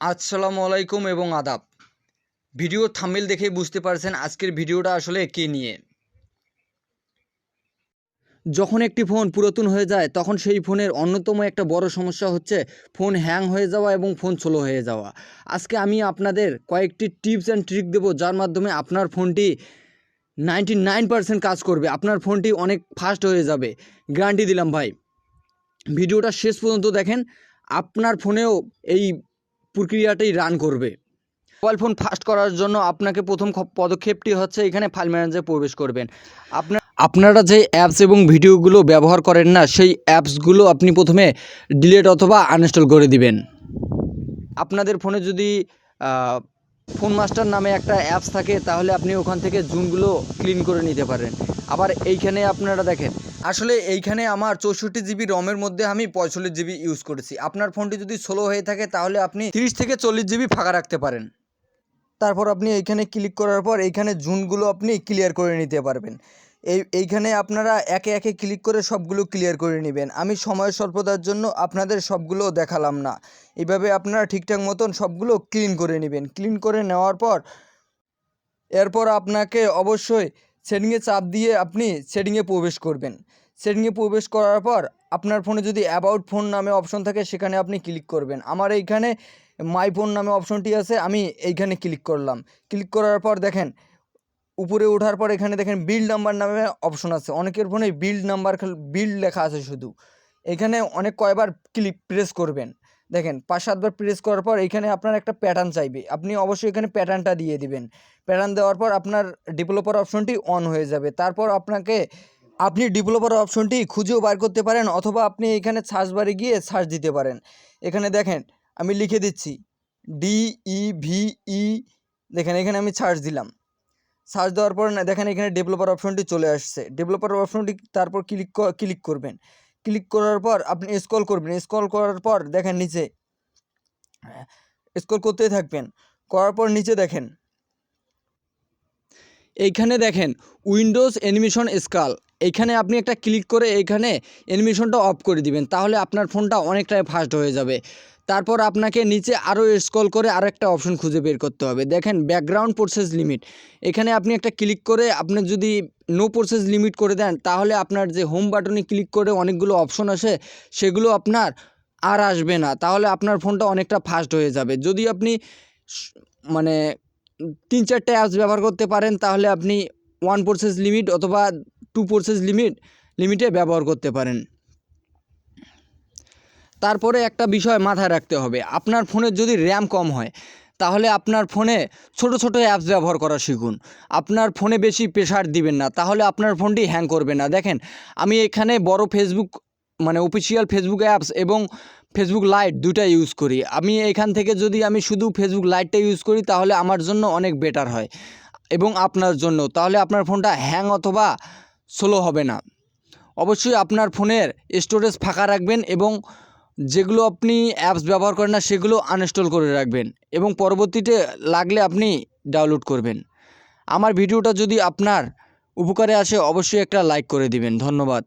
আসসালামু আলাইকুম এবং আদাব। ভিডিও থাম্বেল দেখেই বুঝতে পারছেন আজকের ভিডিওটা আসলে কে নিয়ে। যখন একটি ফোন পুরাতন হয়ে যায়, তখন সেই ফোনের অন্যতম একটা বড় সমস্যা হচ্ছে ফোন হ্যাং হয়ে যাওয়া এবং ফোন স্লো হয়ে যাওয়া। আজকে আমি আপনাদের কয়েকটি টিপস অ্যান্ড ট্রিক দেবো, যার মাধ্যমে আপনার ফোনটি নাইনটি নাইন পার্সেন্ট কাজ করবে। আপনার ফোনটি অনেক ফাস্ট হয়ে যাবে। গ্যারান্টি দিলাম ভাই। ভিডিওটা শেষ পর্যন্ত দেখেন। আপনার ফোনেও এই প্রক্রিয়াটাই রান করবে। মোবাইল ফোন ফাস্ট করার জন্য আপনাকে প্রথম পদক্ষেপটি হচ্ছে এখানে ফাইল ম্যানেজারে প্রবেশ করবেন। আপনার আপনারা যে অ্যাপস এবং ভিডিওগুলো ব্যবহার করেন না সেই অ্যাপসগুলো আপনি প্রথমে ডিলেট অথবা আনইনস্টল করে দিবেন। আপনাদের ফোনে যদি ফোন মাস্টার নামে একটা অ্যাপস থাকে তাহলে আপনি ওখান থেকে জুনগুলো ক্লিন করে নিতে পারেন। আবার এইখানে আপনারা দেখেন আসলে এইখানে আমার চৌষট্টি জিবি রমের মধ্যে আমি পঁয়তাল্লিশ জিবি ইউজ করেছি। আপনার ফোনটি যদি স্লো হয়ে থাকে, তাহলে আপনি তিরিশ থেকে চল্লিশ জিবি ফাঁকা রাখতে পারেন। তারপর আপনি এইখানে ক্লিক করার পর, এইখানে জুনগুলো আপনি ক্লিয়ার করে নিতে পারবেন। এই, এইখানে আপনারা একে একে ক্লিক করে সবগুলো ক্লিয়ার করে নেবেন। আমি সময় স্বল্পতার জন্য আপনাদের সবগুলো দেখালাম না। এইভাবে আপনারা ঠিকঠাক মতন সবগুলো ক্লিন করে নেবেন। ক্লিন করে নেওয়ার পর, এরপর আপনাকে অবশ্যই সেটিংয়ে চাপ দিয়ে আপনি সেটিংয়ে প্রবেশ করবেন। সেটিংয়ে প্রবেশ করার পর আপনার ফোনে যদি অ্যাবাউট ফোন নামে অপশন থাকে, সেখানে আপনি ক্লিক করবেন। আমার এইখানে মাই ফোন নামে অপশনটি আছে, আমি এইখানে ক্লিক করলাম। ক্লিক করার পর দেখেন, উপরে ওঠার পর এখানে দেখেন বিল্ড নাম্বার নামে অপশন আছে। অনেকের ফোনে বিল্ড নাম্বার বিল্ড লেখা আছে শুধু। এখানে অনেক কয়বার ক্লিক, প্রেস করবেন। দেখেন, পাঁচ সাতবার প্রেস করার পর এখানে আপনার একটা প্যাটার্ন চাইবে। আপনি অবশ্যই এখানে প্যাটার্নটা দিয়ে দিবেন। প্যাটার্ন দেওয়ার পর আপনার ডেভেলপার অপশনটি অন হয়ে যাবে। তারপর আপনাকে, আপনি ডেভেলপার অপশনটি খুঁজেও বার করতে পারেন অথবা আপনি এখানে সার্চ বারে গিয়ে সার্চ দিতে পারেন। এখানে দেখেন, আমি লিখে দিচ্ছি ডি ই ভি ই দেখেন এখানে আমি সার্চ দিলাম। সার্চ দেওয়ার পর দেখেন এখানে ডেভেলপার অপশনটি চলে আসছে। ডেভেলপার অপশনটি তারপর ক্লিক ক্লিক করবেন। ক্লিক করার পর আপনি স্ক্রল করবেন। স্ক্রল করার পর দেখেন নিচে স্ক্রল করতেই থাকবেন। করার পর নিচে দেখেন। এইখানে দেখেন উইন্ডোজ অ্যানিমেশন স্কাল এইখানে আপনি একটা ক্লিক করে এইখানে অ্যানিমেশনটা অফ করে দিবেন। তাহলে আপনার ফোনটা অনেকটাই ফাস্ট হয়ে যাবে। তারপর আপনাকে নিচে আরও স্ক্রল করে আরও একটা অপশন খুঁজে বের করতে হবে। দেখেন ব্যাকগ্রাউন্ড প্রসেস লিমিট এখানে আপনি একটা ক্লিক করে আপনি যদি নো প্রসেস লিমিট করে দেন, তাহলে আপনার যে হোম বাটনে ক্লিক করে অনেকগুলো অপশন আসে, সেগুলো আপনার আর আসবে না। তাহলে আপনার ফোনটা অনেকটা ফাস্ট হয়ে যাবে। যদি আপনি মানে তিন চারটে অ্যাপস ব্যবহার করতে পারেন, তাহলে আপনি ওয়ান প্রসেস লিমিট অথবা টু প্রসেস লিমিট লিমিটে ব্যবহার করতে পারেন। তারপরে একটা বিষয় মাথায় রাখতে হবে। আপনার ফোনের যদি র্যাম কম হয়, তাহলে আপনার ফোনে ছোট ছোট অ্যাপস ব্যবহার করা শিখুন। আপনার ফোনে বেশি প্রেশার দিবেন না, তাহলে আপনার ফোনটি হ্যাং করবে না। দেখেন, আমি এখানে বড় ফেসবুক মানে অফিসিয়াল ফেসবুক অ্যাপস এবং ফেসবুক লাইট দুটা ইউজ করি। আমি এখান থেকে যদি আমি শুধু ফেসবুক লাইটটা ইউজ করি, তাহলে আমার জন্য অনেক বেটার হয় এবং আপনার জন্য। তাহলে আপনার ফোনটা হ্যাং অথবা স্লো হবে না। অবশ্যই আপনার ফোনের স্টোরেজ ফাঁকা রাখবেন এবং যেগুলো আপনি অ্যাপস ব্যবহার করেন না, সেগুলো আনইনস্টল করে রাখবেন এবং পরবর্তীতে লাগলে আপনি ডাউনলোড করবেন। আমার ভিডিওটা যদি আপনার উপকারে আসে, অবশ্যই একটা লাইক করে দিবেন। ধন্যবাদ।